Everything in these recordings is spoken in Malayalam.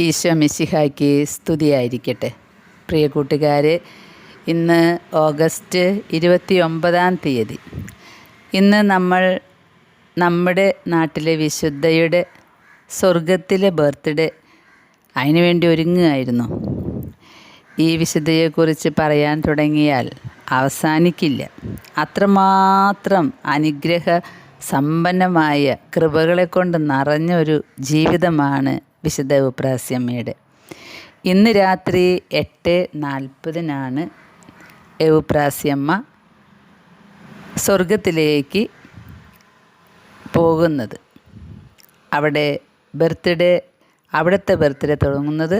ഈശോ മിശിഹായ്ക്ക് സ്തുതിയായിരിക്കട്ടെ. പ്രിയ കൂട്ടുകാരെ ഇന്ന് ഓഗസ്റ്റ് ഇരുപത്തി ഒമ്പതാം തീയതി. ഇന്ന് നമ്മൾ നമ്മുടെ നാട്ടിലെ വിശുദ്ധയുടെ സ്വർഗത്തിലെ ബർത്ത്ഡേ അതിനുവേണ്ടി ഒരുങ്ങുകയായിരുന്നു. ഈ വിശുദ്ധയെക്കുറിച്ച് പറയാൻ തുടങ്ങിയാൽ അവസാനിക്കില്ല. അത്രമാത്രം അനുഗ്രഹ സമ്പന്നമായ കൃപകളെ കൊണ്ട് നിറഞ്ഞ ഒരു ജീവിതമാണ് വിശുദ്ധ ഉപ്രാസ്യമ്മയുടെ ഇന്ന് രാത്രി എട്ട് നാൽപ്പതിനാണ് എവുപ്രാസ്യമ്മ സ്വർഗത്തിലേക്ക് പോകുന്നത്. അവിടെ ബർത്ത്ഡേ അവിടുത്തെ ബർത്ത്ഡേ തുടങ്ങുന്നത്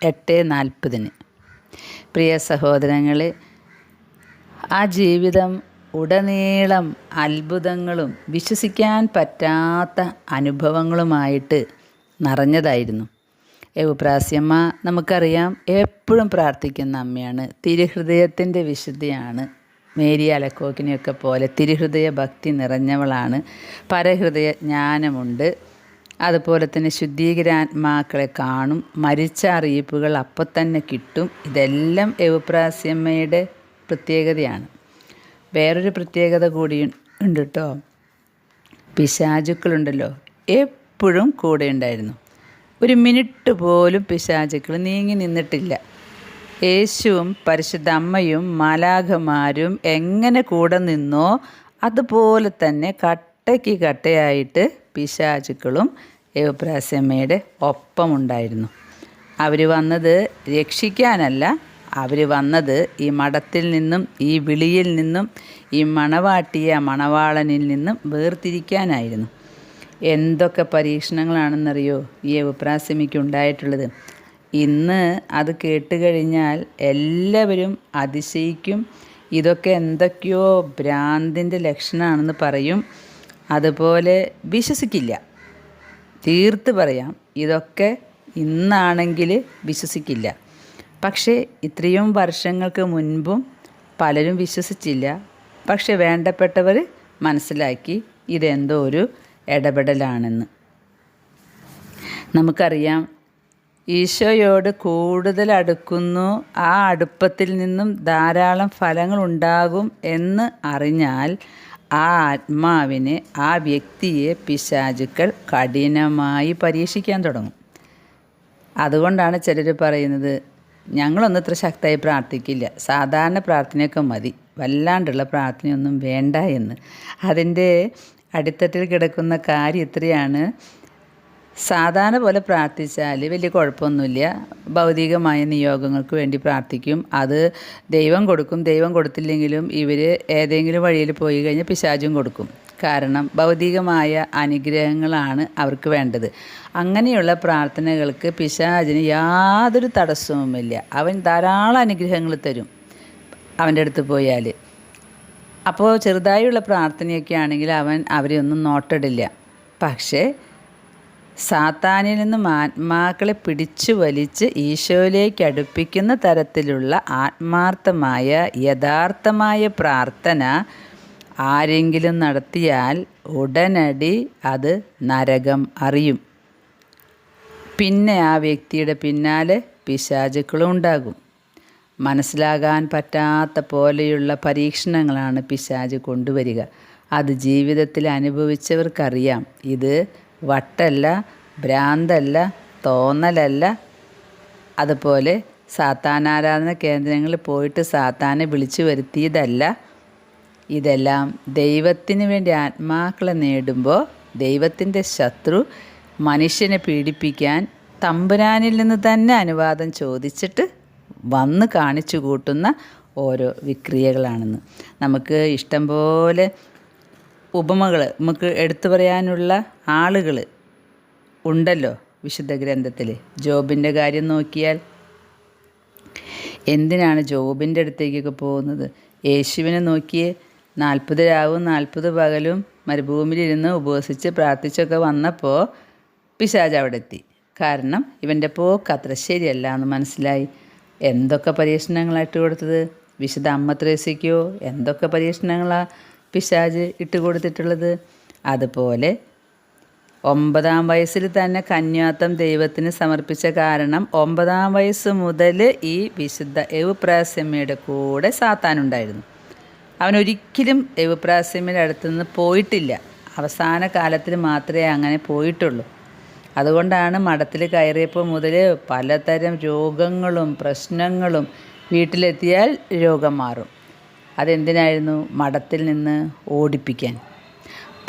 എട്ട് നാൽപ്പതിന്. പ്രിയ സഹോദരങ്ങളെ ആ ജീവിതം ഉടനീളം അത്ഭുതങ്ങളും വിശ്വസിക്കാൻ പറ്റാത്ത അനുഭവങ്ങളുമായിട്ട് നിറഞ്ഞതായിരുന്നു. ഏവുപ്രാസ്യമ്മ നമുക്കറിയാം എപ്പോഴും പ്രാർത്ഥിക്കുന്ന അമ്മയാണ്. തിരുഹൃദയത്തിന്റെ വിശുദ്ധിയാണ്. മേരി അലക്കോക്കിനെയൊക്കെ പോലെ തിരുഹൃദയ ഭക്തി നിറഞ്ഞവളാണ്. പരഹൃദയ ജ്ഞാനമുണ്ട്. അതുപോലെ തന്നെ ശുദ്ധീകരാത്മാക്കളെ കാണും. മരിച്ച അറിയിപ്പുകൾ അപ്പം തന്നെ കിട്ടും. ഇതെല്ലാം എവുപ്രാസ്യമ്മയുടെ പ്രത്യേകതയാണ്. വേറൊരു പ്രത്യേകത കൂടി ഉണ്ട് കേട്ടോ പിശാചുക്കളുണ്ടല്ലോ. എപ്പോഴും കൂടെ ഉണ്ടായിരുന്നു. ഒരു മിനിറ്റ് പോലും പിശാചുക്കൾ നീങ്ങി നിന്നിട്ടില്ല. യേശുവും പരിശുദ്ധ അമ്മയും മാലാഖമാരും എങ്ങനെ കൂടെ നിന്നോ അതുപോലെ തന്നെ കട്ടയ്ക്ക് കട്ടയായിട്ട് പിശാചുക്കളും യേവപ്രാസ്യമ്മയുടെ ഒപ്പമുണ്ടായിരുന്നു. അവർ വന്നത് രക്ഷിക്കാനല്ല അവർ വന്നത് ഈ മഠത്തിൽ നിന്നും ഈ വിളിയിൽ നിന്നും ഈ മണവാട്ടിയ മണവാളനിൽ നിന്നും വേർതിരിക്കാനായിരുന്നു. എന്തൊക്കെ പരീക്ഷണങ്ങളാണെന്നറിയോ ഈ യവപ്രാസമിക്ക് ഉണ്ടായിട്ടുള്ളത്. ഇന്ന് അത് കേട്ട് കഴിഞ്ഞാൽ എല്ലാവരും അതിശയിക്കും. ഇതൊക്കെ എന്തൊക്കെയോ ഭ്രാന്തിന്റെ ലക്ഷണമാണെന്ന് പറയും. അതുപോലെ വിശ്വസിക്കില്ല. തീർത്ത് പറയാം ഇതൊക്കെ ഇന്നാണെങ്കിൽ വിശ്വസിക്കില്ല. പക്ഷേ ഇത്രയും വർഷങ്ങൾക്ക് മുൻപും പലരും വിശ്വസിച്ചില്ല. പക്ഷെ വേണ്ടപ്പെട്ടവർ മനസ്സിലാക്കി ഇതെന്തോ ഒരു ഇടപെടലാണെന്ന്. നമുക്കറിയാം ഈശോയോട് കൂടുതൽ അടുക്കുന്നു ആ അടുപ്പത്തിൽ നിന്നും ധാരാളം ഫലങ്ങൾ ഉണ്ടാകും എന്ന് അറിഞ്ഞാൽ ആ ആത്മാവിനെ ആ വ്യക്തിയെ പിശാചുക്കൾ കഠിനമായി പരീക്ഷിക്കാൻ തുടങ്ങും. അതുകൊണ്ടാണ് ചിലർ പറയുന്നത് ഞങ്ങളൊന്നും ഇത്ര ശക്തമായി പ്രാർത്ഥിക്കില്ല. സാധാരണ പ്രാർത്ഥനയൊക്കെ മതി. വല്ലാണ്ടുള്ള പ്രാർത്ഥനയൊന്നും വേണ്ട എന്ന്. അതിന്റെ അടിത്തട്ടിൽ കിടക്കുന്ന കാര്യം ഇത്രയാണ്. സാധാരണ പോലെ പ്രാർത്ഥിച്ചാൽ വലിയ കുഴപ്പമൊന്നുമില്ല. ഭൗതികമായ നിയോഗങ്ങൾക്ക് വേണ്ടി പ്രാർത്ഥിക്കും. അത് ദൈവം കൊടുക്കും. ദൈവം കൊടുത്തില്ലെങ്കിലും ഇവർ ഏതെങ്കിലും വഴിയിൽ പോയി കഴിഞ്ഞാൽ പിശാചും കൊടുക്കും. കാരണം ഭൗതികമായ അനുഗ്രഹങ്ങളാണ് അവർക്ക് വേണ്ടത്. അങ്ങനെയുള്ള പ്രാർത്ഥനകൾക്ക് പിശാചിന് യാതൊരു തടസ്സവുമില്ല. അവൻ ധാരാളം അനുഗ്രഹങ്ങൾ തരും. അവന്റെ അടുത്ത് പോയാൽ അപ്പോൾ ചെറുതായുള്ള പ്രാർത്ഥനയൊക്കെ ആണെങ്കിൽ അവൻ അവരെ ഒന്നും നോട്ടിടില്ല. പക്ഷേ സാത്താനിൽ നിന്നും ആത്മാക്കളെ പിടിച്ചു വലിച്ച് ഈശോയിലേക്ക് അടുപ്പിക്കുന്ന തരത്തിലുള്ള ആത്മാർത്ഥമായ യഥാർത്ഥമായ പ്രാർത്ഥന ആരെങ്കിലും നടത്തിയാൽ ഉടനടി അത് നരകം അറിയും. പിന്നെ ആ വ്യക്തിയുടെ പിന്നാലെ പിശാചുക്കളും ഉണ്ടാകും. മനസ്സിലാകാൻ പറ്റാത്ത പോലെയുള്ള പരീക്ഷണങ്ങളാണ് പിശാജ് കൊണ്ടുവരിക. അത് ജീവിതത്തിൽ അനുഭവിച്ചവർക്കറിയാം. ഇത് വട്ടല്ല ഭ്രാന്തല്ല തോന്നലല്ല. അതുപോലെ സാത്താനാരാധന കേന്ദ്രങ്ങളിൽ പോയിട്ട് സാത്താനെ വിളിച്ചു വരുത്തിയതല്ല. ഇതെല്ലാം ദൈവത്തിന് വേണ്ടി ആത്മാക്കളെ നേടുമ്പോൾ ദൈവത്തിന്റെ ശത്രു മനുഷ്യനെ പീഡിപ്പിക്കാൻ തമ്പുരാനിൽ നിന്ന് തന്നെ അനുവാദം ചോദിച്ചിട്ട് വന്ന് കാണിച്ചു കൂട്ടുന്ന ഓരോ വിക്രിയകളാണെന്ന്. നമുക്ക് ഇഷ്ടം പോലെ ഉപമകൾ നമുക്ക് എടുത്തു പറയാനുള്ള ആളുകൾ ഉണ്ടല്ലോ വിശുദ്ധ ഗ്രന്ഥത്തിൽ ജോബിന്റെ കാര്യം നോക്കിയാൽ എന്തിനാണ് ജോബിന്റെ അടുത്തേക്കൊക്കെ പോകുന്നത്? യേശുവിനെ നോക്കിയേ നാൽപ്പത് രാവും നാൽപ്പത് പകലും മരുഭൂമിയിലിരുന്ന് ഉപവസിച്ച് പ്രാർത്ഥിച്ചൊക്കെ വന്നപ്പോൾ പിശാജ് അവിടെ എത്തി കാരണം ഇവന്റെ പോക്ക് അത്ര ശരിയല്ല എന്ന് മനസ്സിലായി. എന്തൊക്കെ പരീക്ഷണങ്ങളാണ് പരീക്ഷണങ്ങളായിട്ട് കൊടുത്തത്? വിശുദ്ധ അമ്മ എന്തൊക്കെ പരീക്ഷണങ്ങളാണ് പിശാജ് ഇട്ട് കൊടുത്തിട്ടുള്ളത്? അതുപോലെ ഒമ്പതാം വയസ്സിൽ തന്നെ കന്യാത്തം ദൈവത്തിന് സമർപ്പിച്ച കാരണം ഒമ്പതാം വയസ്സ് മുതൽ ഈ വിശുദ്ധ എവുപ്രാസ്യമ്മയുടെ കൂടെ സാത്താനുണ്ടായിരുന്നു. അവൻ ഒരിക്കലും എവുപ്രാസ്യമ്മയുടെ അടുത്തുനിന്ന് പോയിട്ടില്ല. അവസാന കാലത്തിൽ മാത്രമേ അങ്ങനെ പോയിട്ടുള്ളൂ. അതുകൊണ്ടാണ് മഠത്തിൽ കയറിയപ്പോൾ മുതൽ പലതരം രോഗങ്ങളും പ്രശ്നങ്ങളും വീട്ടിലെത്തിയാൽ രോഗം മാറും. അതെന്തിനായിരുന്നു? മഠത്തിൽ നിന്ന് ഓടിപ്പിക്കാൻ.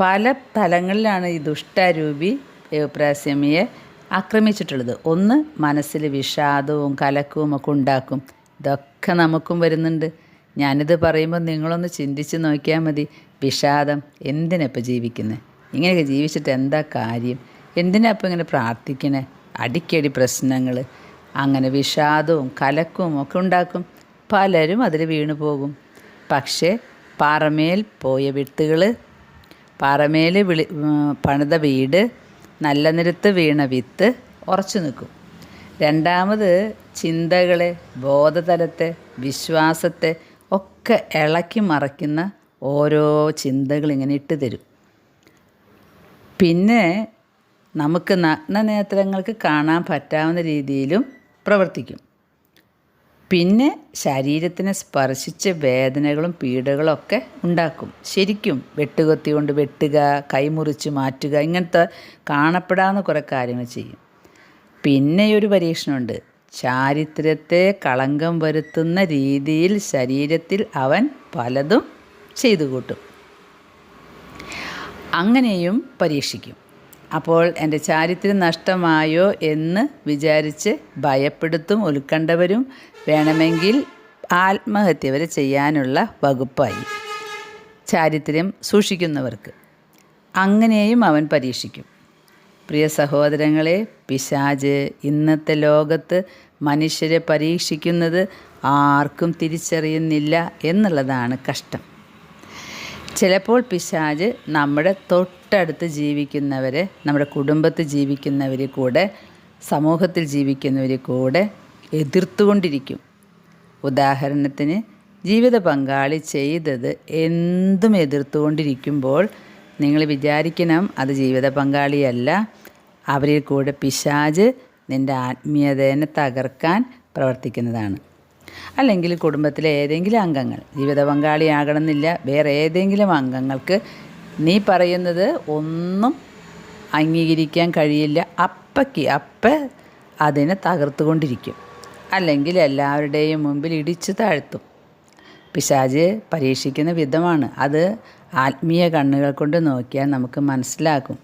പല തലങ്ങളിലാണ് ഈ ദുഷ്ടാരൂപി ദേവപ്രാസ്യമിയെ ആക്രമിച്ചിട്ടുള്ളത്. ഒന്ന് മനസ്സിൽ വിഷാദവും കലക്കവും ഒക്കെ ഉണ്ടാക്കും. ഇതൊക്കെ നമുക്കും വരുന്നുണ്ട്. ഞാനിത് പറയുമ്പോൾ നിങ്ങളൊന്ന് ചിന്തിച്ച് നോക്കിയാൽ മതി. വിഷാദം എന്തിനപ്പോൾ ജീവിക്കുന്നത്? ഇങ്ങനെയൊക്കെ ജീവിച്ചിട്ട് എന്താ കാര്യം? എന്തിനാ ഇപ്പോൾ ഇങ്ങനെ പ്രാർത്ഥിക്കണേ? അടിക്കടി പ്രശ്നങ്ങൾ അങ്ങനെ വിഷാദവും കലക്കവും ഒക്കെ ഉണ്ടാക്കും. പലരും അതിൽ വീണു പോകും. പക്ഷേ പാറമേൽ പോയ വിത്തുകൾ പാറമേൽ വിളി പണിത വീട് നല്ല നിരത്ത് വീണ വിത്ത് ഉറച്ചു നിൽക്കും. രണ്ടാമത് ചിന്തകളെ ബോധതലത്തെ വിശ്വാസത്തെ ഒക്കെ ഇളക്കി മറയ്ക്കുന്ന ഓരോ ചിന്തകൾ ഇങ്ങനെ ഇട്ട് തരും. പിന്നെ നമുക്ക് നഗ്നനേത്രങ്ങൾക്ക് കാണാൻ പറ്റാവുന്ന രീതിയിലും പ്രവർത്തിക്കും. പിന്നെ ശരീരത്തിനെ സ്പർശിച്ച വേദനകളും പീഡകളും ഒക്കെ ഉണ്ടാക്കും. ശരിക്കും വെട്ടുകൊത്തി കൊണ്ട് വെട്ടുക കൈമുറിച്ച് മാറ്റുക ഇങ്ങനത്തെ കാണപ്പെടാവുന്ന കുറേ കാര്യങ്ങൾ ചെയ്യും. പിന്നെ ഒരു പരീക്ഷണമുണ്ട്. ചാരിത്രത്തെ കളങ്കം വരുത്തുന്ന രീതിയിൽ ശരീരത്തിൽ അവൻ പലതും ചെയ്തു കൂട്ടും അങ്ങനെയും പരീക്ഷിക്കും. അപ്പോൾ എന്റെ ചാരിത്രം നഷ്ടമായോ എന്ന് വിചാരിച്ച് ഭയപ്പെടുത്തും ഉത്കണ്ഠവരും വേണമെങ്കിൽ ആത്മഹത്യ വരെ ചെയ്യാനുള്ള വകുപ്പായി. ചാരിത്രം സൂക്ഷിക്കുന്നവർക്ക് അങ്ങനെയും അവൻ പരീക്ഷിക്കും. പ്രിയ സഹോദരങ്ങളെ പിശാജ് ഇന്നത്തെ ലോകത്ത് മനുഷ്യരെ പരീക്ഷിക്കുന്നത് ആർക്കും തിരിച്ചറിയുന്നില്ല എന്നുള്ളതാണ് കഷ്ടം. ചിലപ്പോൾ പിശാജ് നമ്മുടെ തൊട്ടടുത്ത് ജീവിക്കുന്നവരെ നമ്മുടെ കുടുംബത്തിൽ ജീവിക്കുന്നവരെ കൂടെ സമൂഹത്തിൽ ജീവിക്കുന്നവരെ കൂടെ എതിർത്തുകൊണ്ടിരിക്കും. ഉദാഹരണത്തിന് ജീവിത പങ്കാളി ചെയ്തത് എന്തും എതിർത്തുകൊണ്ടിരിക്കുമ്പോൾ നിങ്ങൾ വിചാരിക്കണം അത് ജീവിത പങ്കാളിയല്ല. അവരിൽ കൂടെ പിശാജ് നിന്റെ ആത്മീയതേനെ തകർക്കാൻ പ്രവർത്തിക്കുന്നതാണ്. അല്ലെങ്കിൽ കുടുംബത്തിലെ ഏതെങ്കിലും അംഗങ്ങൾ. ജീവിത പങ്കാളിയാകണമെന്നില്ല. വേറെ ഏതെങ്കിലും അംഗങ്ങൾക്ക് നീ പറയുന്നത് ഒന്നും അംഗീകരിക്കാൻ കഴിയില്ല. അപ്പയ്ക്ക് അപ്പ അതിനെ തകർത്തുകൊണ്ടിരിക്കും. അല്ലെങ്കിൽ എല്ലാവരുടെയും മുമ്പിൽ ഇടിച്ചു താഴ്ത്തും. പിശാജ് പരീക്ഷിക്കുന്ന വിധമാണ്. അത് ആത്മീയ കണ്ണുകൾ കൊണ്ട് നോക്കിയാൽ നമുക്ക് മനസ്സിലാക്കും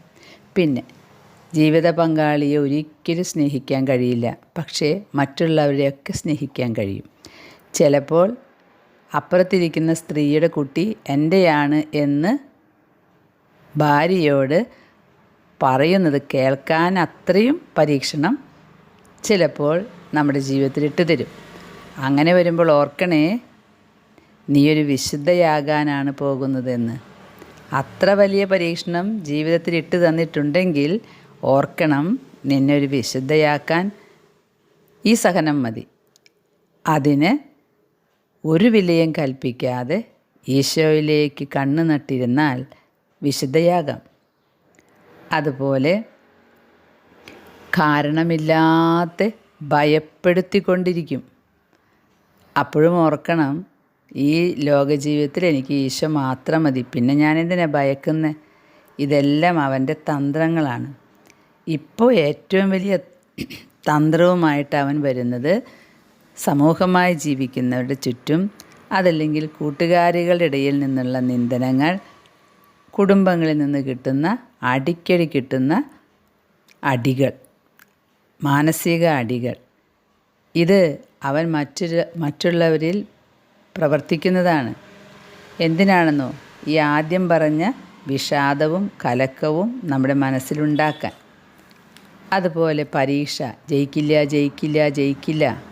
പിന്നെ ജീവിത പങ്കാളിയെ ഒരിക്കലും സ്നേഹിക്കാൻ കഴിയില്ല. പക്ഷേ മറ്റുള്ളവരെയൊക്കെ സ്നേഹിക്കാൻ കഴിയും. ചിലപ്പോൾ അപ്പുറത്തിരിക്കുന്ന സ്ത്രീയുടെ കുട്ടി എന്റെയാണ് എന്ന് ഭാര്യയോട് പറയുന്നത് കേൾക്കാൻ അത്രയും പരീക്ഷണം ചിലപ്പോൾ നമ്മുടെ ജീവിതത്തിൽ ഇട്ട് തരും. അങ്ങനെ വരുമ്പോൾ ഓർക്കണേ നീയൊരു വിശുദ്ധയാകാനാണ് പോകുന്നതെന്ന്. അത്ര വലിയ പരീക്ഷണം ജീവിതത്തിൽ ഇട്ട് തന്നിട്ടുണ്ടെങ്കിൽ ഓർക്കണം നിന്നെ ഒരു വിശുദ്ധയാക്കാൻ ഈ സഹനം മതി. അതിന് ഒരു വിലയും കൽപ്പിക്കാതെ ഈശോയിലേക്ക് കണ്ണു നട്ടിരുന്നാൽ വിശുദ്ധയാകാം. അതുപോലെ കാരണമില്ലാത്ത ഭയപ്പെടുത്തിക്കൊണ്ടിരിക്കും. അപ്പോഴും ഓർക്കണം ഈ ലോകജീവിതത്തിൽ എനിക്ക് ഈശോ മാത്രം മതി. പിന്നെ ഞാൻ എന്തിനാ ഭയക്കുന്നത് ഇതെല്ലാം അവന്റെ തന്ത്രങ്ങളാണ്. ഇപ്പോൾ ഏറ്റവും വലിയ തന്ത്രവുമായിട്ട് അവൻ വരുന്നത് സമൂഹമായി ജീവിക്കുന്നവരുടെ ചുറ്റും അതല്ലെങ്കിൽ കൂട്ടുകാരികളുടെ ഇടയിൽ നിന്നുള്ള നിന്ദനങ്ങൾ കുടുംബങ്ങളിൽ നിന്ന് കിട്ടുന്ന അടിക്കടി കിട്ടുന്ന അടികൾ മാനസിക അടികൾ. ഇത് അവൻ മറ്റൊരു മറ്റുള്ളവരിൽ പ്രവർത്തിക്കുന്നതാണ്. എന്തിനാണെന്നോ ഈ ആദ്യം പറഞ്ഞ വിഷാദവും കലക്കവും നമ്മുടെ മനസ്സിലുണ്ടാക്കാൻ. അതുപോലെ പരീക്ഷ ജയിക്കില്ല ജയിക്കില്ല ജയിക്കില്ല.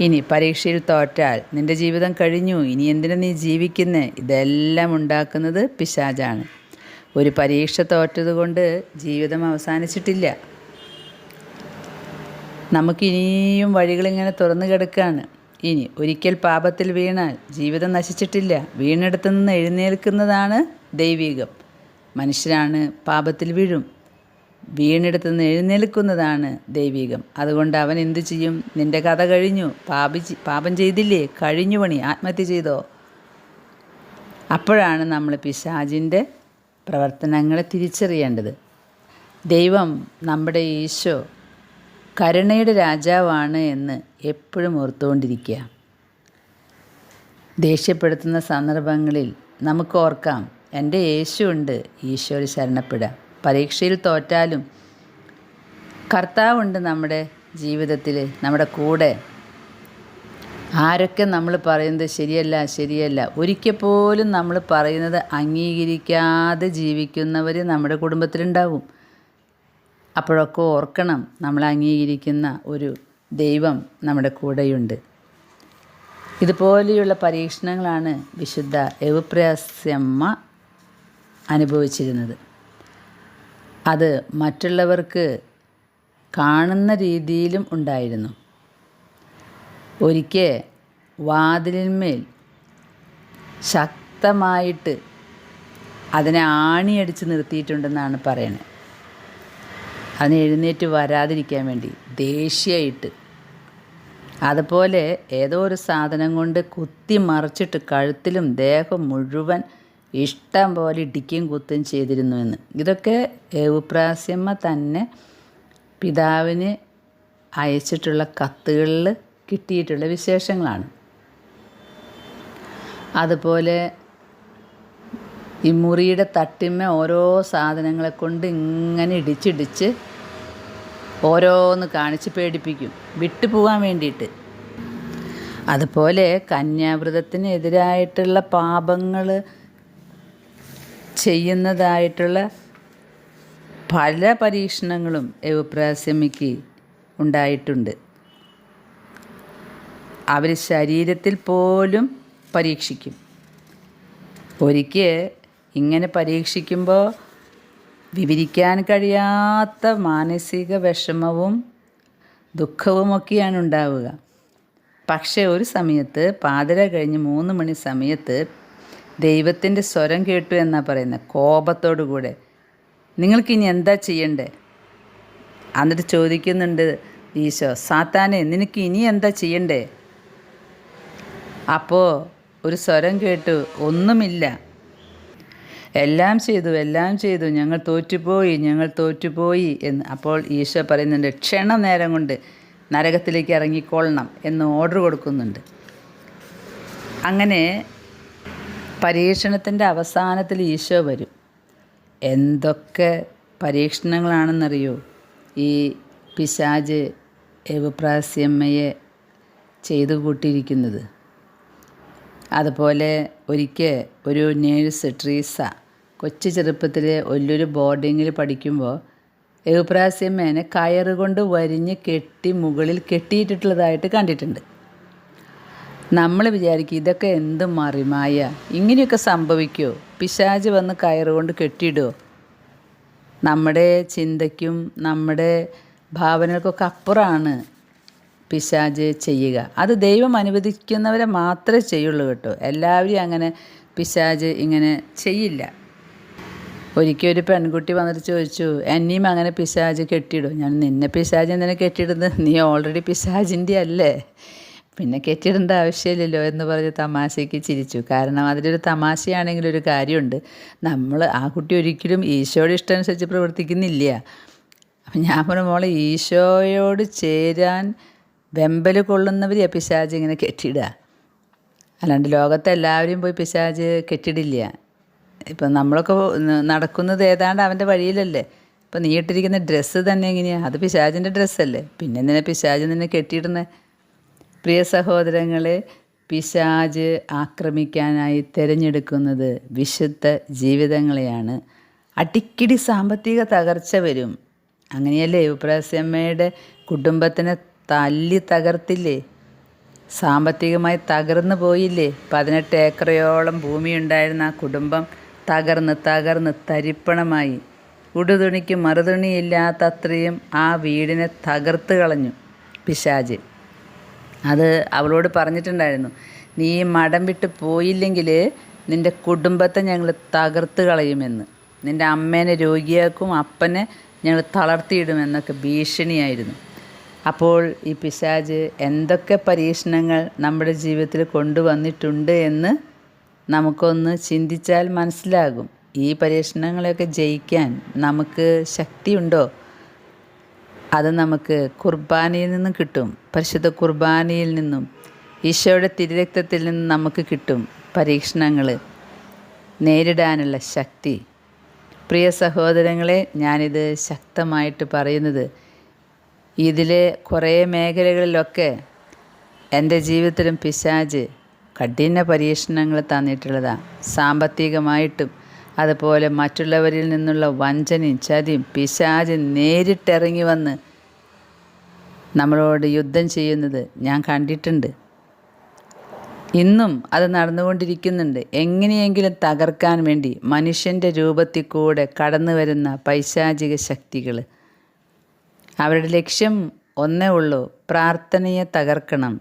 ഇനി പരീക്ഷയിൽ തോറ്റാൽ നിന്റെ ജീവിതം കഴിഞ്ഞു. ഇനി എന്തിനാ നീ ജീവിക്കുന്നത് ഇതെല്ലാം ഉണ്ടാക്കുന്നത് പിശാജാണ് ഒരു പരീക്ഷ തോറ്റതുകൊണ്ട് ജീവിതം അവസാനിച്ചിട്ടില്ല. നമുക്കിനിയും വഴികളിങ്ങനെ തുറന്നു കിടക്കുകയാണ് ഇനി ഒരിക്കൽ പാപത്തിൽ വീണാൽ ജീവിതം നശിച്ചിട്ടില്ല. വീണെടുത്തു നിന്ന് എഴുന്നേൽക്കുന്നതാണ് ദൈവികം. മനുഷ്യരാണ് പാപത്തിൽ വീഴും. വീണെടുത്ത് എഴുന്നേൽക്കുന്നതാണ് ദൈവികം. അതുകൊണ്ട് അവൻ എന്തു ചെയ്യും? നിന്റെ കഥ കഴിഞ്ഞു. പാപി പാപം ചെയ്തില്ലേ? കഴിഞ്ഞു പണി. ആത്മഹത്യ ചെയ്തോ? അപ്പോഴാണ് നമ്മൾ പിശാജിന്റെ പ്രവർത്തനങ്ങളെ തിരിച്ചറിയേണ്ടത്. ദൈവം നമ്മുടെ ഈശോ കരുണയുടെ രാജാവാണ് എന്ന് എപ്പോഴും ഓർത്തുകൊണ്ടിരിക്കുക. ദേഷ്യപ്പെടുത്തുന്ന സന്ദർഭങ്ങളിൽ നമുക്ക് ഓർക്കാം എന്റെ യേശു ഉണ്ട് ഈശോയിൽ ശരണപ്പെടുക. പരീക്ഷയിൽ തോറ്റാലും കർത്താവുണ്ട് നമ്മുടെ ജീവിതത്തിൽ നമ്മുടെ കൂടെ. ആരൊക്കെ നമ്മൾ പറയുന്നത് ശരിയല്ല ശരിയല്ല ഒരിക്കൽ പോലും നമ്മൾ പറയുന്നത് അംഗീകരിക്കാതെ ജീവിക്കുന്നവർ നമ്മുടെ കുടുംബത്തിലുണ്ടാവും. അപ്പോഴൊക്കെ ഓർക്കണം നമ്മൾ അംഗീകരിക്കുന്ന ഒരു ദൈവം നമ്മുടെ കൂടെയുണ്ട്. ഇതുപോലെയുള്ള പരീക്ഷണങ്ങളാണ് വിശുദ്ധ എവുപ്രസ്യമ്മ അനുഭവിച്ചിരുന്നത്. അത് മറ്റുള്ളവർക്ക് കാണുന്ന രീതിയിലും ഉണ്ടായിരുന്നു. ഒരിക്കൽ വാതിലിന്മേൽ ശക്തമായിട്ട് അതിനെ ആണിയടിച്ച് നിർത്തിയിട്ടുണ്ടെന്നാണ് പറയുന്നത് അതിന് എഴുന്നേറ്റ് വരാതിരിക്കാൻ വേണ്ടി ദേഷ്യമായിട്ട്. അതുപോലെ ഏതോ ഒരു സാധനം കൊണ്ട് കുത്തി മറിച്ചിട്ട് കഴുത്തിലും ദേഹം മുഴുവൻ ഇഷ്ടം പോലെ ഇടിക്കുകയും കുത്തുകയും ചെയ്തിരുന്നു എന്ന് ഇതൊക്കെ ഏവുപ്രാസ്യമ്മ തന്നെ പിതാവിന് അയച്ചിട്ടുള്ള കത്തുകളിൽ കിട്ടിയിട്ടുള്ള വിശേഷങ്ങളാണ്. അതുപോലെ ഈ മുറിയുടെ തട്ടിമ്മ ഓരോ സാധനങ്ങളെ കൊണ്ട് ഇങ്ങനെ ഇടിച്ചിടിച്ച് ഓരോന്ന് കാണിച്ച് പേടിപ്പിക്കും. വിട്ടു പോകാൻ വേണ്ടിയിട്ട്. അതുപോലെ കന്യാവ്രതത്തിനെതിരായിട്ടുള്ള പാപങ്ങൾ ചെയ്യുന്നതായിട്ടുള്ള പല പരീക്ഷണങ്ങളും എവുപ്രാസ്യമിക്ക് ഉണ്ടായിട്ടുണ്ട്. അവർ ശരീരത്തിൽ പോലും പരീക്ഷിക്കും. ഒരിക്കൽ ഇങ്ങനെ പരീക്ഷിക്കുമ്പോൾ വിവരിക്കാൻ കഴിയാത്ത മാനസിക വിഷമവും ദുഃഖവുമൊക്കെയാണ് ഉണ്ടാവുക. പക്ഷേ ഒരു സമയത്ത് പാതിര കഴിഞ്ഞ് മൂന്ന് മണി സമയത്ത് ദൈവത്തിന്റെ സ്വരം കേട്ടു എന്നാണ് പറയുന്നത് കോപത്തോടു കൂടെ നിങ്ങൾക്കിനി എന്താ ചെയ്യണ്ടേ? എന്നിട്ട് ചോദിക്കുന്നുണ്ട് ഈശോ സാത്താനെ നിനക്ക് ഇനി എന്താ ചെയ്യണ്ടേ? അപ്പോൾ ഒരു സ്വരം കേട്ടു ഒന്നുമില്ല. എല്ലാം ചെയ്തു എല്ലാം ചെയ്തു. ഞങ്ങൾ തോറ്റുപോയി ഞങ്ങൾ തോറ്റുപോയി. എന്ന് അപ്പോൾ ഈശോ പറയുന്നുണ്ട് ക്ഷണ നേരം കൊണ്ട് നരകത്തിലേക്ക് ഇറങ്ങിക്കൊള്ളണം എന്ന് ഓർഡർ കൊടുക്കുന്നുണ്ട്. അങ്ങനെ പരീക്ഷണത്തിന്റെ അവസാനത്തിൽ ഈശോ വരും. എന്തൊക്കെ പരീക്ഷണങ്ങളാണെന്നറിയോ? ഈ പിശാജ് എവുപ്രാസ്യമ്മയെ ചെയ്തു കൂട്ടിയിരിക്കുന്നത്. അതുപോലെ ഒരിക്കൽ ഒരു നേഴ്സ് ട്രീസ കൊച്ചു ചെറുപ്പത്തിൽ വലിയൊരു ബോർഡിങ്ങിൽ പഠിക്കുമ്പോൾ എവുപ്രാസ്യമ്മേനെ കയറുകൊണ്ട് വരിഞ്ഞ് കെട്ടി മുകളിൽ കെട്ടിയിട്ടിട്ടുള്ളതായിട്ട് കണ്ടിട്ടുണ്ട്. നമ്മൾ വിചാരിക്കും ഇതൊക്കെ എന്ത് മറിമായ? ഇങ്ങനെയൊക്കെ സംഭവിക്കുമോ പിശാജ് വന്ന് കയറുകൊണ്ട് കെട്ടിയിടുമോ നമ്മുടെ ചിന്തയ്ക്കും നമ്മുടെ ഭാവനകൾക്കൊക്കെ അപ്പുറമാണ് പിശാജ് ചെയ്യുക. അത് ദൈവം അനുവദിക്കുന്നവരെ മാത്രമേ ചെയ്യുള്ളൂ കേട്ടോ. എല്ലാവരും അങ്ങനെ പിശാജ് ഇങ്ങനെ ചെയ്യില്ല. ഒരിക്കൽ ഒരു പെൺകുട്ടി വന്നിട്ട് ചോദിച്ചു എന്നെയും അങ്ങനെ പിശാജ് കെട്ടിയിടും ഞാൻ നിന്നെ പിശാജ് എന്തിനാ കെട്ടിയിടുന്നത്? നീ ഓൾറെഡി പിശാജിന്റെ അല്ലേ? പിന്നെ കെട്ടിയിടേണ്ട ആവശ്യമില്ലല്ലോ എന്ന് പറഞ്ഞ് തമാശയ്ക്ക് ചിരിച്ചു. കാരണം അതിലൊരു തമാശയാണെങ്കിലും ഒരു കാര്യമുണ്ട്. നമ്മൾ ആ കുട്ടി ഒരിക്കലും ഈശോയുടെ ഇഷ്ടമനുസരിച്ച് പ്രവർത്തിക്കുന്നില്ല. അപ്പം ഞാൻ പറഞ്ഞ മോളെ ഈശോയോട് ചേരാൻ വെമ്പൽ കൊള്ളുന്നവരെയാണ് പിശാജ് ഇങ്ങനെ കെട്ടിയിടുക. അല്ലാണ്ട് ലോകത്തെ എല്ലാവരും പോയി പിശാജ് കെട്ടിടില്ല ഇപ്പം നമ്മളൊക്കെ നടക്കുന്നത് ഏതാണ്ട് അവന്റെ വഴിയിലല്ലേ. ഇപ്പം നീ ഇട്ടിരിക്കുന്ന ഡ്രസ്സ് തന്നെ എങ്ങനെയാണ് അത് പിശാജിന്റെ ഡ്രസ്സല്ലേ. പിന്നെ നിന്നെ പിശാജ് നിന്നെ കെട്ടിയിടുന്നത് പ്രിയ സഹോദരങ്ങളെ പിശാജ് ആക്രമിക്കാനായി തിരഞ്ഞെടുക്കുന്നത് വിശുദ്ധ ജീവിതങ്ങളെയാണ്. അടിക്കടി സാമ്പത്തിക തകർച്ച വരും. അങ്ങനെയല്ലേ? ഉപ്രാസ്യമ്മയുടെ കുടുംബത്തിനെ തല്ലി തകർത്തില്ലേ? സാമ്പത്തികമായി തകർന്നു പോയില്ലേ? പതിനെട്ട് ഏക്കറയോളം ഭൂമിയുണ്ടായിരുന്ന ആ കുടുംബം തകർന്ന് തകർന്ന് തരിപ്പണമായി. ഉടുതുണിക്ക് മറുതുണിയില്ലാത്തത്രയും ആ വീടിനെ തകർത്ത് കളഞ്ഞു പിശാജ്. അത് അവളോട് പറഞ്ഞിട്ടുണ്ടായിരുന്നു. നീ മടം വിട്ട് പോയില്ലെങ്കിൽ നിന്റെ കുടുംബത്തെ ഞങ്ങൾ തകർത്ത് കളയുമെന്ന്. നിന്റെ അമ്മേനെ രോഗിയാക്കും അപ്പനെ ഞങ്ങൾ തളർത്തിയിടുമെന്നൊക്കെ ഭീഷണിയായിരുന്നു. അപ്പോൾ ഈ പിശാജ് എന്തൊക്കെ പരീക്ഷണങ്ങൾ നമ്മുടെ ജീവിതത്തിൽ കൊണ്ടുവന്നിട്ടുണ്ട് എന്ന് നമുക്കൊന്ന് ചിന്തിച്ചാൽ മനസ്സിലാകും. ഈ പരീക്ഷണങ്ങളെയൊക്കെ ജയിക്കാൻ നമുക്ക് ശക്തിയുണ്ടോ? അത് നമുക്ക് കുർബാനയിൽ നിന്നും കിട്ടും. പരിശുദ്ധ കുർബാനയിൽ നിന്നും ഈശോയുടെ തിരുരക്തത്തിൽ നിന്നും നമുക്ക് കിട്ടും പരീക്ഷണങ്ങൾ നേരിടാനുള്ള ശക്തി. പ്രിയ സഹോദരങ്ങളെ ഞാനിത് ശക്തമായിട്ട് പറയുന്നത്. ഇതിലെ കുറേ മേഖലകളിലൊക്കെ എന്റെ ജീവിതത്തിലും പിശാജ് കഠിന പരീക്ഷണങ്ങൾ തന്നിട്ടുള്ളതാണ് സാമ്പത്തികമായിട്ടും അതുപോലെ മറ്റുള്ളവരിൽ നിന്നുള്ള വഞ്ചനയും ചതിയും പിശാജ് നേരിട്ടിറങ്ങി വന്ന് നമ്മളോട് യുദ്ധം ചെയ്യുന്നത് ഞാൻ കണ്ടിട്ടുണ്ട്. ഇന്നും അത് നടന്നുകൊണ്ടിരിക്കുന്നുണ്ട്. എങ്ങനെയെങ്കിലും തകർക്കാൻ വേണ്ടി മനുഷ്യന്റെ രൂപത്തിൽ കൂടെ കടന്നു വരുന്ന പൈശാചിക ശക്തികൾ അവരുടെ ലക്ഷ്യം ഒന്നേ ഉള്ളൂ പ്രാർത്ഥനയെ തകർക്കണം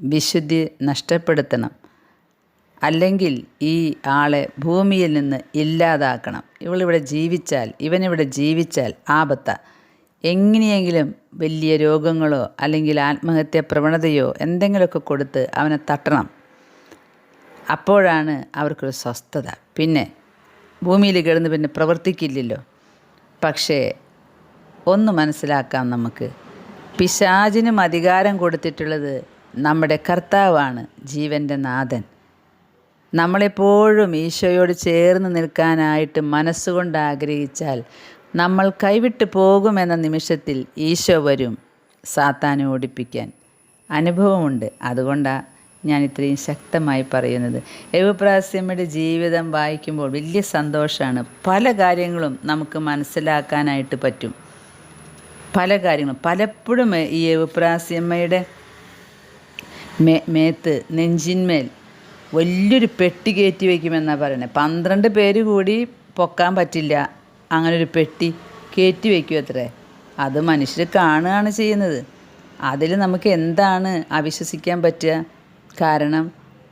വിശുദ്ധി നഷ്ടപ്പെടുത്തണം. അല്ലെങ്കിൽ ഈ ആളെ ഭൂമിയിൽ നിന്ന് ഇല്ലാതാക്കണം. ഇവളിവിടെ ജീവിച്ചാൽ ഇവനിവിടെ ജീവിച്ചാൽ ആപത്ത. എങ്ങനെയെങ്കിലും വലിയ രോഗങ്ങളോ അല്ലെങ്കിൽ ആത്മഹത്യ പ്രവണതയോ എന്തെങ്കിലുമൊക്കെ കൊടുത്ത് അവനെ തട്ടണം. അപ്പോഴാണ് അവർക്കൊരു സ്വസ്ഥത. പിന്നെ ഭൂമിയിൽ കിടന്ന് പിന്നെ പ്രവർത്തിക്കില്ലല്ലോ. പക്ഷേ ഒന്ന് മനസ്സിലാക്കാം നമുക്ക്. പിശാചിനും അധികാരം കൊടുത്തിട്ടുള്ളത് നമ്മുടെ കർത്താവാണ് ജീവന്റെ നാഥൻ. നമ്മളെപ്പോഴും ഈശോയോട് ചേർന്ന് നിൽക്കാനായിട്ട് മനസ്സുകൊണ്ട് ആഗ്രഹിച്ചാൽ നമ്മൾ കൈവിട്ട് പോകുമെന്ന നിമിഷത്തിൽ ഈശോ വരും സാത്താനെ ഓടിപ്പിക്കാൻ. അനുഭവമുണ്ട്. അതുകൊണ്ടാണ് ഞാൻ ഇത്രയും ശക്തമായി പറയുന്നത്. എവുപ്രാസ്യമ്മയുടെ ജീവിതം വായിക്കുമ്പോൾ വലിയ സന്തോഷമാണ്. പല കാര്യങ്ങളും നമുക്ക് മനസ്സിലാക്കാനായിട്ട് പറ്റും. പല കാര്യങ്ങളും. പലപ്പോഴും ഈ എവുപ്രാസ്യമ്മയുടെ മേ മേത്ത് നെഞ്ചിന്മേൽ വലിയൊരു പെട്ടി കയറ്റി വയ്ക്കുമെന്നാണ് പറയുന്നത് പന്ത്രണ്ട് പേര് കൂടി പൊക്കാൻ പറ്റില്ല. അങ്ങനെ ഒരു പെട്ടി കയറ്റി വയ്ക്കും അത്രേ. അത് മനുഷ്യർ കാണുകയാണ് ചെയ്യുന്നത്. അതിൽ നമുക്ക് എന്താണ് അവിശ്വസിക്കാൻ പറ്റുക? കാരണം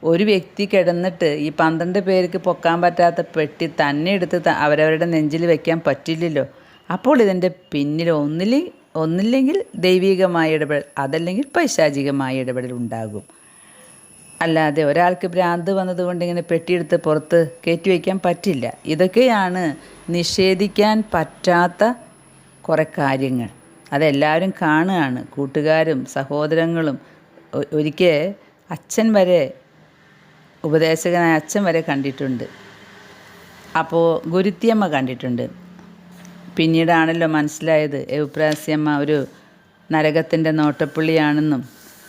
ഒരു വ്യക്തി കിടന്നിട്ട് ഈ പന്ത്രണ്ട് പേർക്ക് പൊക്കാൻ പറ്റാത്ത പെട്ടി തന്നെ എടുത്ത് അവരവരുടെ നെഞ്ചിൽ വെക്കാൻ പറ്റില്ലല്ലോ. അപ്പോൾ ഇതിന്റെ പിന്നിൽ ഒന്നിൽ ഒന്നില്ലെങ്കിൽ ദൈവികമായ ഇടപെടൽ അതല്ലെങ്കിൽ പൈശാചികമായ ഇടപെടൽ ഉണ്ടാകും. അല്ലാതെ ഒരാൾക്ക് ഭ്രാന്ത് വന്നതുകൊണ്ട് ഇങ്ങനെ പെട്ടിയെടുത്ത് പുറത്ത് കയറ്റി വയ്ക്കാൻ പറ്റില്ല. ഇതൊക്കെയാണ് നിഷേധിക്കാൻ പറ്റാത്ത കുറേ കാര്യങ്ങൾ. അതെല്ലാവരും കാണുകയാണ്. കൂട്ടുകാരും സഹോദരങ്ങളും ഒരിക്കൽ അച്ഛൻ വരെ ഉപദേശകനായ അച്ഛൻ വരെ കണ്ടിട്ടുണ്ട്. അപ്പോൾ ഗുരുത്തിയമ്മ കണ്ടിട്ടുണ്ട്. പിന്നീടാണല്ലോ മനസ്സിലായത് എവുപ്രാസ്യമ്മ ഒരു നരകത്തിന്റെ നോട്ടപ്പുള്ളിയാണെന്നും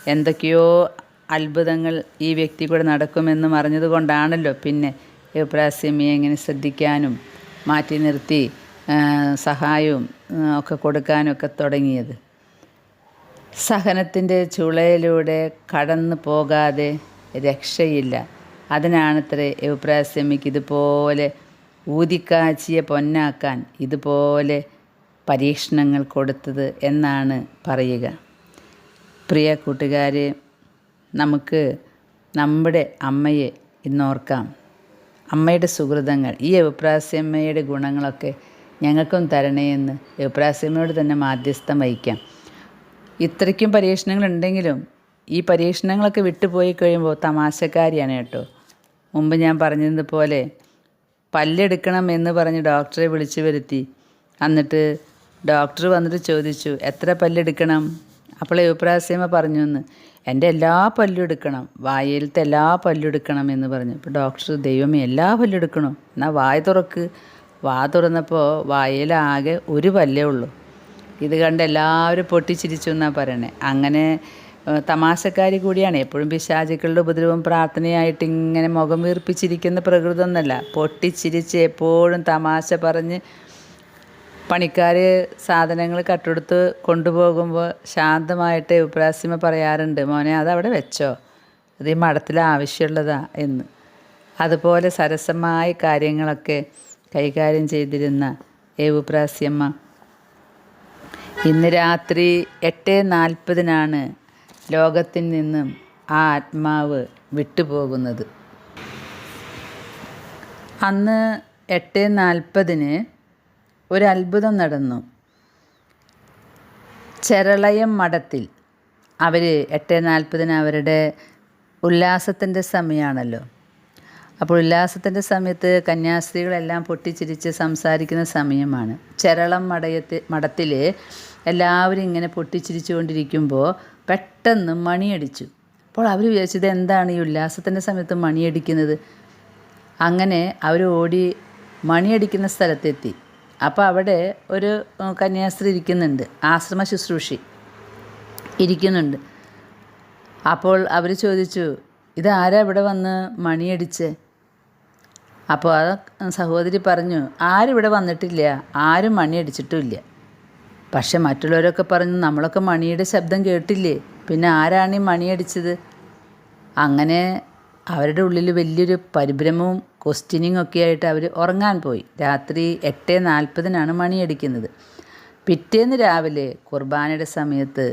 എന്തൊക്കെയോ അത്ഭുതങ്ങൾ ഈ വ്യക്തി കൂടെ നടക്കുമെന്നും അറിഞ്ഞതുകൊണ്ടാണല്ലോ പിന്നെ എവുപ്രാസ്യമ്മയെ എങ്ങനെ ശ്രദ്ധിക്കാനും മാറ്റി നിർത്തി സഹായവും ഒക്കെ കൊടുക്കാനൊക്കെ തുടങ്ങിയത്. സഹനത്തിന്റെ ചുളയിലൂടെ കടന്നു പോകാതെ രക്ഷയില്ല. അതിനാണത്രേ എവുപ്രാസ്യമ്മയ്ക്ക് ഇതുപോലെ ഊതിക്കാച്ചിയെ പൊന്നാക്കാൻ ഇതുപോലെ പരീക്ഷണങ്ങൾ കൊടുത്തത് എന്നാണ് പറയുക. പ്രിയ കൂട്ടുകാരെ നമുക്ക് നമ്മുടെ അമ്മയെ ഇന്നോർക്കാം. അമ്മയുടെ സുഹൃതങ്ങൾ ഈ എവുപ്രാസ്യമ്മയുടെ ഗുണങ്ങളൊക്കെ ഞങ്ങൾക്കും തരണേ എന്ന് എവുപ്രാസ്യമ്മയോട് തന്നെ മാധ്യസ്ഥം വഹിക്കാം. ഇത്രയ്ക്കും പരീക്ഷണങ്ങളുണ്ടെങ്കിലും ഈ പരീക്ഷണങ്ങളൊക്കെ വിട്ടുപോയി കഴിയുമ്പോൾ തമാശക്കാരിയാണ് കേട്ടോ. മുമ്പ് ഞാൻ പറഞ്ഞതുപോലെ പല്ലെടുക്കണം എന്ന് പറഞ്ഞ് ഡോക്ടറെ വിളിച്ചു വരുത്തി. എന്നിട്ട് ഡോക്ടർ വന്നിട്ട് ചോദിച്ചു എത്ര പല്ലെടുക്കണം? അപ്പോൾ യുപ്രാസ്യമ പറഞ്ഞു എന്ന് എന്റെ എല്ലാ പല്ലും എടുക്കണം. വായയിലത്തെ എല്ലാ പല്ലും എടുക്കണം എന്ന് പറഞ്ഞു. അപ്പോൾ ഡോക്ടർ ദൈവമേ എല്ലാ പല്ലും എടുക്കണോ. എന്നാൽ വായ തുറക്ക്. വാ തുറന്നപ്പോൾ വായയിലാകെ ഒരു പല്ലേ ഉള്ളൂ. ഇത് കണ്ട് എല്ലാവരും പൊട്ടിച്ചിരിച്ചു എന്നാണ് പറയണേ. അങ്ങനെ തമാശക്കാരി കൂടിയാണ്. എപ്പോഴും പിശാചുക്കളുടെ ഉപദ്രവം പ്രാർത്ഥനയായിട്ട് ഇങ്ങനെ മുഖം വീർപ്പിച്ചിരിക്കുന്ന പ്രകൃതമൊന്നുമല്ല പൊട്ടിച്ചിരിച്ച് എപ്പോഴും തമാശ പറഞ്ഞ് പണിക്കാർ സാധനങ്ങൾ കട്ടെടുത്ത് കൊണ്ടുപോകുമ്പോൾ ശാന്തമായിട്ട് ഉപ്രാസിമ പറയാറുണ്ട് മോനെ അതവിടെ വെച്ചോ. അത് ഈ മഠത്തിൽ ആവശ്യമുള്ളതാ എന്ന്. അതുപോലെ സരസമായ കാര്യങ്ങളൊക്കെ കൈകാര്യം ചെയ്തിരുന്ന ഏവുപ്രാസ്യമ്മ ഇന്ന് രാത്രി എട്ട് നാൽപ്പതിനാണ് ലോകത്തിൽ നിന്നും ആ ആത്മാവ് വിട്ടുപോകുന്നത്. അന്ന് എട്ട് നാൽപ്പതിന് ഒരു നടന്നു. ചെറളയം മഠത്തിൽ. അവർ എട്ട് നാൽപ്പതിന് അവരുടെ ഉല്ലാസത്തിന്റെ സമയമാണല്ലോ. അപ്പോൾ ഉല്ലാസത്തിന്റെ സമയത്ത് കന്യാസ്ത്രീകളെല്ലാം പൊട്ടിച്ചിരിച്ച് സംസാരിക്കുന്ന സമയമാണ്. ചെറളം മടയത്തിൽ മഠത്തിൽ എല്ലാവരും ഇങ്ങനെ പൊട്ടിച്ചിരിച്ചു കൊണ്ടിരിക്കുമ്പോൾ പെട്ടെന്ന് മണിയടിച്ചു. അപ്പോൾ അവർ വിചാരിച്ചത് എന്താണ് ഈ ഉല്ലാസത്തിന്റെ സമയത്ത് മണിയടിക്കുന്നത്? അങ്ങനെ അവർ ഓടി മണിയടിക്കുന്ന സ്ഥലത്തെത്തി. അപ്പോൾ അവിടെ ഒരു കന്യാസ്ത്രീ ഇരിക്കുന്നുണ്ട് ആശ്രമ ശുശ്രൂഷി ഇരിക്കുന്നുണ്ട്. അപ്പോൾ അവർ ചോദിച്ചു ഇതാരാ ഇവിടെ വന്ന് മണിയടിച്ചേ? അപ്പോൾ ആ സഹോദരി പറഞ്ഞു ആരും ഇവിടെ വന്നിട്ടില്ല ആരും മണിയടിച്ചിട്ടുമില്ല. പക്ഷെ മറ്റുള്ളവരൊക്കെ പറഞ്ഞു നമ്മളൊക്കെ മണിയുടെ ശബ്ദം കേട്ടില്ലേ പിന്നെ ആരാണ് ഈ മണിയടിച്ചത്? അങ്ങനെ അവരുടെ ഉള്ളിൽ വലിയൊരു പരിഭ്രമവും ക്വസ്റ്റ്യനിങ് ഒക്കെ ആയിട്ട് അവർ ഉറങ്ങാൻ പോയി. രാത്രി എട്ട് നാൽപ്പതിനാണ് മണിയടിക്കുന്നത്. പിറ്റേന്ന് രാവിലെ കുർബാനയുടെ സമയത്ത്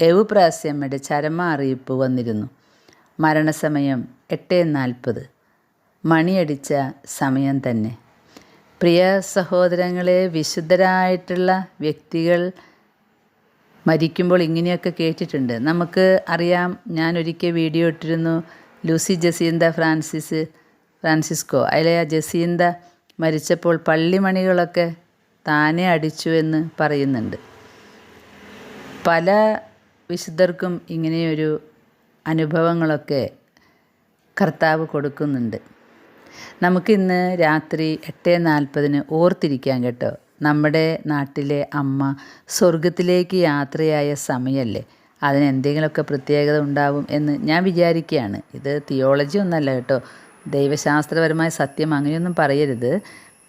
എവുപ്രാസ്യമ്മയുടെ ചരമ അറിയിപ്പ് വന്നിരുന്നു. മരണസമയം എട്ട് നാൽപ്പത്. മണിയടിച്ച സമയം തന്നെ. പ്രിയ സഹോദരങ്ങളെ വിശുദ്ധരായിട്ടുള്ള വ്യക്തികൾ മരിക്കുമ്പോൾ ഇങ്ങനെയൊക്കെ കേട്ടിട്ടുണ്ട്. നമുക്ക് അറിയാം ഞാൻ ഒരിക്കൽ വീഡിയോ ഇട്ടിരുന്നു. Lucy Jacinta Francis Francisco. അതിലെ ആ ജസീന്ത മരിച്ചപ്പോൾ പള്ളിമണികളൊക്കെ താനെ അടിച്ചു എന്ന് പറയുന്നുണ്ട്. പല വിശുദ്ധർക്കും ഇങ്ങനെയൊരു അനുഭവങ്ങളൊക്കെ കർത്താവ് കൊടുക്കുന്നുണ്ട്. നമുക്കിന്ന് രാത്രി എട്ട് നാൽപ്പതിന് ഓർത്തിരിക്കാൻ കേട്ടോ. നമ്മുടെ നാട്ടിലെ അമ്മ സ്വർഗത്തിലേക്ക് യാത്രയായ സമയമല്ലേ അതിന് എന്തെങ്കിലുമൊക്കെ പ്രത്യേകത ഉണ്ടാവും എന്ന് ഞാൻ വിചാരിക്കുകയാണ്. ഇത് തിയോളജി ഒന്നല്ല കേട്ടോ. ദൈവശാസ്ത്രപരമായ സത്യം അങ്ങനെയൊന്നും പറയരുത്.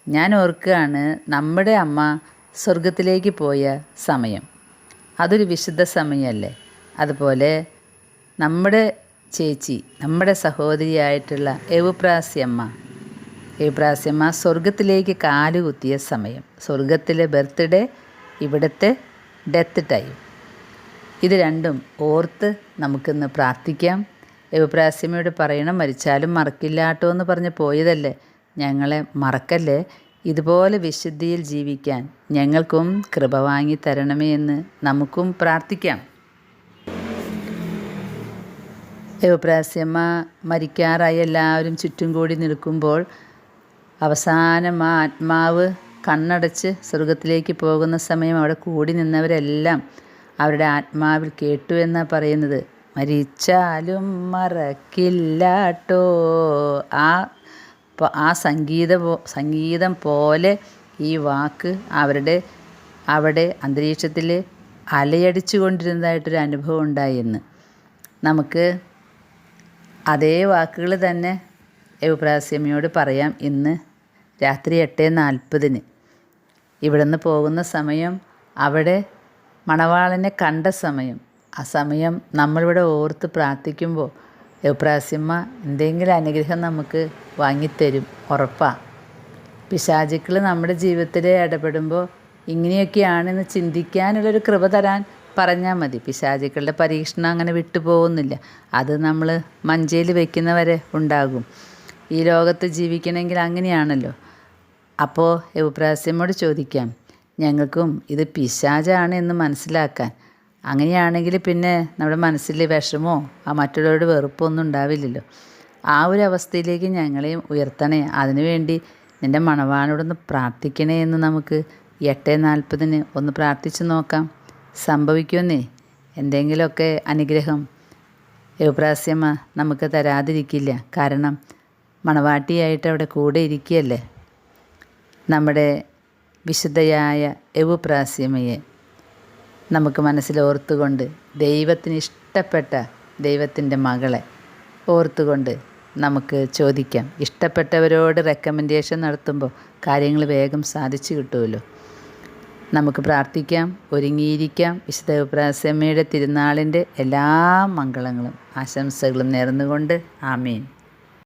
ഞാൻ ഓർക്കുകയാണ് നമ്മുടെ അമ്മ സ്വർഗത്തിലേക്ക് പോയ സമയം. അതൊരു വിശുദ്ധ സമയമല്ലേ? അതുപോലെ നമ്മുടെ ചേച്ചി നമ്മുടെ സഹോദരിയായിട്ടുള്ള എവുപ്രാസ്യമ്മ എവുപ്രാസ്യമ്മ സ്വർഗത്തിലേക്ക് കാലുകുത്തിയ സമയം. സ്വർഗത്തിലെ ബർത്ത്ഡേ ഇവിടുത്തെ ഡെത്ത് ടൈം. ഇത് രണ്ടും ഓർത്ത് നമുക്കിന്ന് പ്രാർത്ഥിക്കാം. എവുപ്രാസ്യമ്മയോട് പറയണം മരിച്ചാലും മറക്കില്ലാട്ടോ എന്ന് പറഞ്ഞ് പോയതല്ലേ? ഞങ്ങളെ മറക്കല്ലേ? ഇതുപോലെ വിശുദ്ധിയിൽ ജീവിക്കാൻ ഞങ്ങൾക്കും കൃപ വാങ്ങി തരണമേ എന്ന് നമുക്കും പ്രാർത്ഥിക്കാം. ദേവപ്രാസ്യമ്മ മരിക്കാറായി എല്ലാവരും ചുറ്റും കൂടി നിൽക്കുമ്പോൾ അവസാനം ആ ആത്മാവ് കണ്ണടച്ച് സ്വർഗത്തിലേക്ക് പോകുന്ന സമയം അവിടെ കൂടി നിന്നവരെല്ലാം അവരുടെ ആത്മാവിൽ കേട്ടു എന്നാണ് പറയുന്നത്. മരിച്ചാലും മറക്കില്ലാട്ടോ. ആ ആ സംഗീത സംഗീതം പോലെ ഈ വാക്ക് അവരുടെ അവിടെ അന്തരീക്ഷത്തിൽ അലയടിച്ചു കൊണ്ടിരുന്നതായിട്ടൊരു അനുഭവം ഉണ്ടായി എന്ന് നമുക്ക് അതേ വാക്കുകൾ തന്നെ എവുപ്രാസ്യമ്മയോട് പറയാം ഇന്ന് രാത്രി എട്ട് നാൽപ്പതിന്. ഇവിടുന്ന് പോകുന്ന സമയം അവിടെ മണവാളനെ കണ്ട സമയം ആ സമയം നമ്മളിവിടെ ഓർത്ത് പ്രാർത്ഥിക്കുമ്പോൾ എവുപ്രാസ്യമ്മ എന്തെങ്കിലും അനുഗ്രഹം നമുക്ക് വാങ്ങിത്തരും ഉറപ്പാണ് പിശാചുക്കൾ നമ്മുടെ ജീവിതത്തിൽ ഇടപെടുമ്പോൾ ഇങ്ങനെയൊക്കെയാണെന്ന് ചിന്തിക്കാനുള്ളൊരു കൃപ തരാൻ പറഞ്ഞാൽ മതി. പിശാചുക്കളുടെ പരീക്ഷണം അങ്ങനെ വിട്ടുപോകുന്നില്ല അത് നമ്മൾ മഞ്ചയിൽ വെക്കുന്നവരെ ഉണ്ടാകും. ഈ ലോകത്ത് ജീവിക്കണമെങ്കിൽ അങ്ങനെയാണല്ലോ. അപ്പോൾ എബ്രാസിമ്മോട് ചോദിക്കാം ഞങ്ങൾക്കും ഇത് പിശാചാണ് എന്ന് മനസ്സിലാക്കാൻ അങ്ങനെയാണെങ്കിൽ പിന്നെ നമ്മുടെ മനസ്സിൽ വിഷമോ ആ മറ്റുള്ളവരുടെ വെറുപ്പോ ഒന്നും ഉണ്ടാവില്ലല്ലോ. ആ ഒരു അവസ്ഥയിലേക്ക് ഞങ്ങളെയും ഉയർത്തണേ. അതിനുവേണ്ടി നിന്റെ മണവാനോടൊന്ന് പ്രാർത്ഥിക്കണേ എന്ന് നമുക്ക് എട്ട് നാൽപ്പതിന് ഒന്ന് പ്രാർത്ഥിച്ച് നോക്കാം. സംഭവിക്കുമെന്നേ. എന്തെങ്കിലുമൊക്കെ അനുഗ്രഹം യുപ്രാസ്യമ്മ നമുക്ക് തരാതിരിക്കില്ല. കാരണം മണവാട്ടിയായിട്ട് അവിടെ കൂടെ ഇരിക്കുകയല്ലേ. നമ്മുടെ വിശുദ്ധയായ എവുപ്രാസ്യമയെ നമുക്ക് മനസ്സിൽ ഓർത്തുകൊണ്ട് ദൈവത്തിന് ഇഷ്ടപ്പെട്ട ദൈവത്തിന്റെ മകളെ ഓർത്തുകൊണ്ട് നമുക്ക് ചോദിക്കാം. ഇഷ്ടപ്പെട്ടവരോട് റെക്കമെൻഡേഷൻ നടത്തുമ്പോൾ കാര്യങ്ങൾ വേഗം സാധിച്ചു കിട്ടുമല്ലോ. നമുക്ക് പ്രാർത്ഥിക്കാം ഒരുങ്ങിയിരിക്കാം. വിശുദ്ധ ഉപ്രാസമ്മയുടെ തിരുനാളിന്റെ എല്ലാ മംഗളങ്ങളും ആശംസകളും നേർന്നുകൊണ്ട് ആമീൻ.